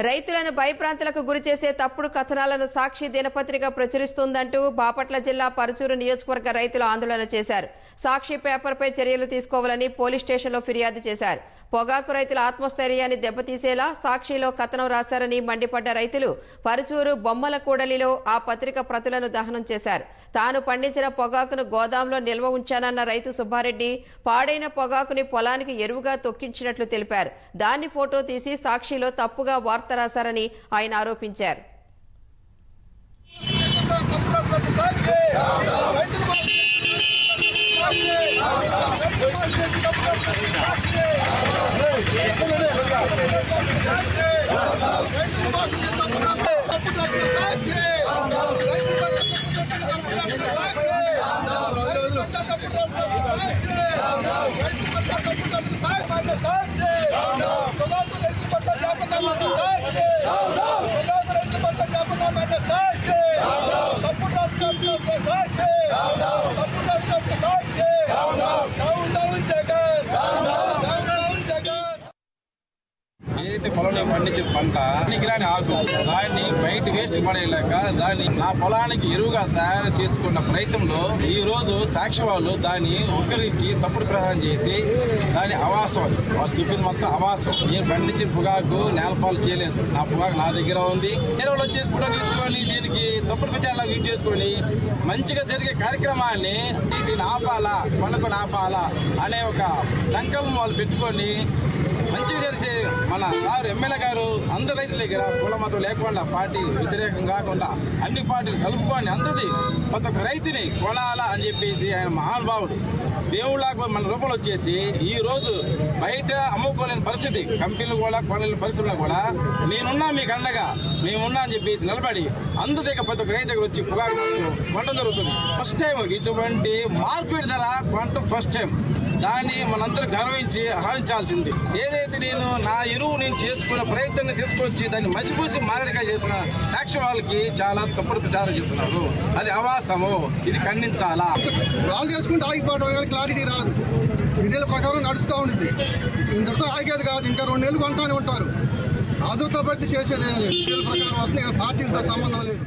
రైతులను భయప్రాంతలకు గురి చేసే తప్పుడు కథనాలను సాక్షి దినపత్రిక ప్రచురిస్తుందంటూ బాపట్ల జిల్లా పరుచూరు నియోజకవర్గ రైతులు ఆందోళన చేశారు. సాక్షి పేపర్పై చర్యలు తీసుకోవాలని పోలీస్ స్టేషన్లో ఫిర్యాదు చేశారు. పొగాకు రైతుల ఆత్మస్థైర్యాన్ని దెబ్బతీసేలా సాక్షిలో కథనం రాశారని మండిపడ్డ రైతులు పరుచూరు బొమ్మల కూడలిలో ఆ పత్రిక ప్రతులను దహనం చేశారు. తాను పండించిన పొగాకును గోదాంలో నిల్వ ఉంచానన్న రైతు సుబ్బారెడ్డి పాడైన పొగాకుని పొలానికి ఎరువుగా తొక్కించినట్లు తెలిపారు. దాన్ని ఫోటో తీసి సాక్షిలో తప్పుగా వార్త వార్త రాశారని ఆయన ఆరోపించారు. జగన్ ఏదైతే పొలంలో పండించిన పంట పనికిరాని ఆకు దాన్ని బయట వేస్ట్ పడేయలేక దాన్ని నా పొలానికి ఎరువుగా తయారు చేసుకున్న ప్రయత్నంలో ఈ రోజు సాక్షి వాళ్ళు దాన్ని ఉక్కరించి తప్పుడు ప్రచారం చేసి దాని అవాసం వాళ్ళు చెప్పింది మొత్తం అవాసం. నేను పండించిన పొగాకు నేలపాలు చేయలేదు. నా పొగాకు నా దగ్గర ఉంది. ఎరువులు వచ్చేసి కూడా తీసుకొని దీనికి తప్పుడు ప్రచారాలు యూజ్ చేసుకొని మంచిగా జరిగే కార్యక్రమాన్ని దీన్ని ఆపాలా పండుగను ఆపాలా అనే ఒక సంకల్పం వాళ్ళు పెట్టుకొని మన సార్ ఎమ్మెల్యే గారు అందరి రైతుల దగ్గర కుల మతం లేకుండా పార్టీ వ్యతిరేకం కాకుండా అన్ని పార్టీలు కలుపుకొని అందరిది ప్రతి ఒక్క రైతుని కొనాలా అని చెప్పేసి ఆయన మహానుభావుడు. దేవుళ్ళకు మన రూపంలో వచ్చేసి ఈ రోజు బయట అమ్ముకోలేని పరిస్థితి. కంపెనీలు కూడా కొనలేని పరిస్థితుల్లో కూడా నేనున్నా మీకు అండగా మేమున్నా అని చెప్పేసి నిలబడి అందరి దగ్గర ప్రతి ఒక్క రైతు దగ్గర వచ్చి పొగాకు కొనడం జరుగుతుంది. ఫస్ట్ టైం ఇటువంటి మార్పిడి ధర కొనటం ఫస్ట్ టైం దాన్ని మనందరూ గర్వించి ఆహరించాల్సింది ఏదైతే నేను నా ఎరువు నేను చేసుకున్న ప్రయత్నాన్ని తీసుకొచ్చి దాన్ని మసిపూసి మాగడిగా చేసిన సాక్షి వాళ్ళకి చాలా తప్పుడు ప్రచారం చేస్తున్నారు. అది అవాసము ఇది ఖండించాలా? వాళ్ళు చేసుకుంటే ఆగిపోవడం కానీ క్లారిటీ రాదు. సీరియల్ ప్రకారం నడుస్తూ ఉంటుంది ఇంతటితో ఆగేది కాదు. ఇంకా రెండు నెలలు కొంటానే ఉంటారు. ఆదృత భర్తీ చేసేది లేదు. సీరియల్ ప్రకారం వస్తే పార్టీలతో సంబంధం లేదు.